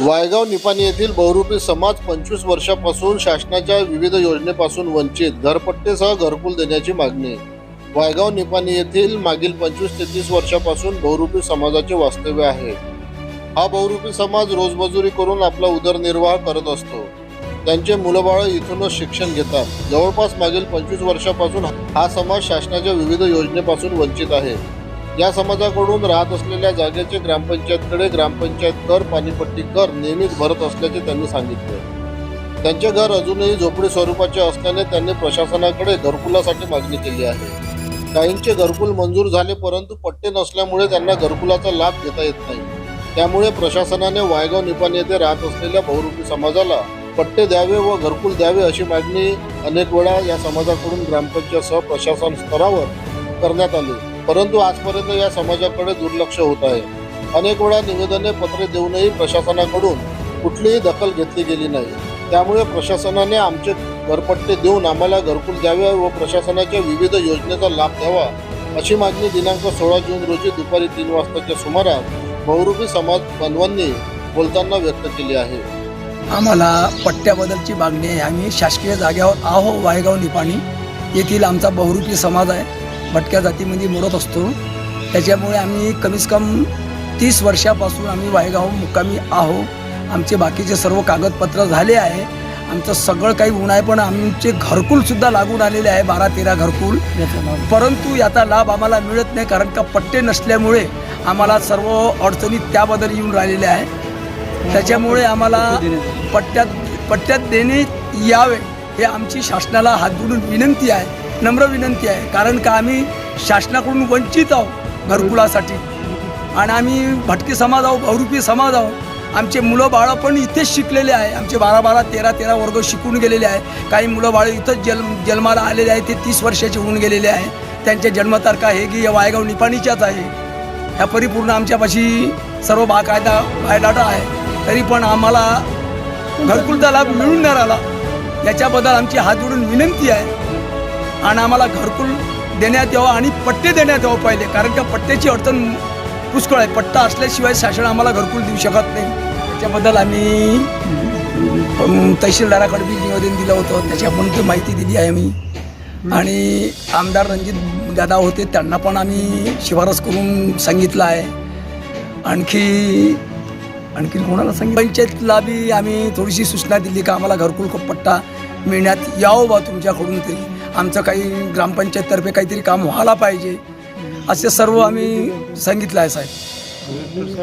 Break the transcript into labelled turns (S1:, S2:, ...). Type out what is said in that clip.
S1: वायगाव निपाणी येथील बहुरूपी समाज पंचवीस वर्षापासून शासनाच्या विविध योजनेपासून वंचित घरपट्टेसह घरकुल देण्याची मागणी वायगाव निपाणी येथील मागील पंचवीस ते तीस वर्षापासून बहुरूपी समाजाचे वास्तव्य आहे. हा बहुरूपी समाज रोजमजुरी करून आपला उदरनिर्वाह करत असतो. त्यांचे मुलंबाळं इथूनच शिक्षण घेतात. जवळपास मागील पंचवीस वर्षापासून हा समाज शासनाच्या विविध योजनेपासून वंचित आहे. या समाजाकडून राहत असलेल्या जागेचे ग्रामपंचायतकडे ग्रामपंचायत कर पाणीपट्टी कर नेहमीच भरत असल्याचे त्यांनी सांगितले. त्यांचे घर अजूनही झोपडी स्वरूपाचे असल्याने त्यांनी प्रशासनाकडे घरकुलासाठी मागणी केली आहे. काहींचे घरकुल मंजूर झाले परंतु पट्टे नसल्यामुळे त्यांना घरकुलाचा लाभ घेता येत नाही. त्यामुळे प्रशासनाने वायगाव निपाणी येथे राहत असलेल्या बहुरूपी समाजाला पट्टे द्यावे व घरकुल द्यावे अशी मागणी अनेक वेळा या समाजाकडून ग्रामपंचायतसह प्रशासन स्तरावर करण्यात आली. परंतु आजपर्यंत या समाजाकडे दुर्लक्ष होत आहे. अनेक वेळा निवेदने पत्रे देऊनही प्रशासनाकडून कुठलीही दखल घेतली गेली नाही. त्यामुळे प्रशासनाने आमचे घरपट्टे देऊन आम्हाला घरकुल द्यावे व प्रशासनाच्या विविध योजनेचा लाभ द्यावा अशी मागणी दिनांक सोळा जून रोजी दुपारी तीन वाजताच्या सुमारास बहुरूपी समाज बांधवांनी बोलताना व्यक्त केली आहे.
S2: आम्हाला पट्ट्याबद्दलची मागणी आहे. आम्ही शासकीय जाग्यावर आहो वायगाव निपाणी येथील आमचा बहुरूपी समाज आहे. भटक्या जातीमध्ये मोडत असतो. त्याच्यामुळे आम्ही कमीत कम तीस वर्षापासून आम्ही वायगाव मुक्कामी आहो. आमचे बाकीचे सर्व कागदपत्र झाले आहे. आमचं सगळं काही ऊन आहे पण आमचे घरकुलसुद्धा लागून आलेले आहे बारा तेरा घरकुल. परंतु याचा लाभ आम्हाला मिळत नाही कारण का पट्टे नसल्यामुळे आम्हाला सर्व अडचणी त्याबद्दल येऊन राहिलेल्या आहे. त्याच्यामुळे आम्हाला पट्ट्यात पट्ट्यात देणे यावे हे आमची शासनाला हात जोडून विनंती आहे. नम्र विनंती आहे. कारण का आम्ही शासनाकडून वंचित आहोत घरकुलासाठी. आणि आम्ही भटके समाज आहोत बहुरूपी समाज आहोत. आमचे मुलं बाळं पण इथेच शिकलेले आहे. आमचे बारा बारा तेरा तेरा वर्ग शिकून गेलेले आहे. काही मुलं बाळं इथंच जन्म जन्माला आलेले आहे ते तीस वर्षाचे होऊन गेलेले आहे. त्यांच्या जन्मतारखा हे की या वायगाव निपाणीच्याच आहे. ह्या परिपूर्ण आमच्यापाशी सर्व बाकायदा बायडाटा आहे. तरी पण आम्हाला घरकुलचा लाभ मिळून नाही राहिला. याच्याबद्दल आमची हात जोडून विनंती आहे. आणि आम्हाला घरकुल देण्यात यावं आणि पट्टे देण्यात यावं पाहिजे कारण का पट्ट्याची अडचण पुष्कळ आहे. पट्टा असल्याशिवाय शासन आम्हाला घरकुल देऊ शकत नाही. त्याच्याबद्दल आम्ही तहसीलदाराकडे बी निवेदन दिलं होतं. त्याच्याकडून ती माहिती दिली आहे आम्ही. आणि आमदार रणजित दादा होते त्यांना पण आम्ही शिफारस करून सांगितलं आहे. आणखी आणखी कोणाला सांगितलं? पंचायतला बी आम्ही थोडीशी सूचना दिली का आम्हाला घरकुल पट्टा मिळण्यात यावं बा तुमच्याकडून तरी. आमचं काही ग्रामपंचायततर्फे काहीतरी काम व्हायला पाहिजे असे सर्व आम्ही सांगितलं आहे साहेब.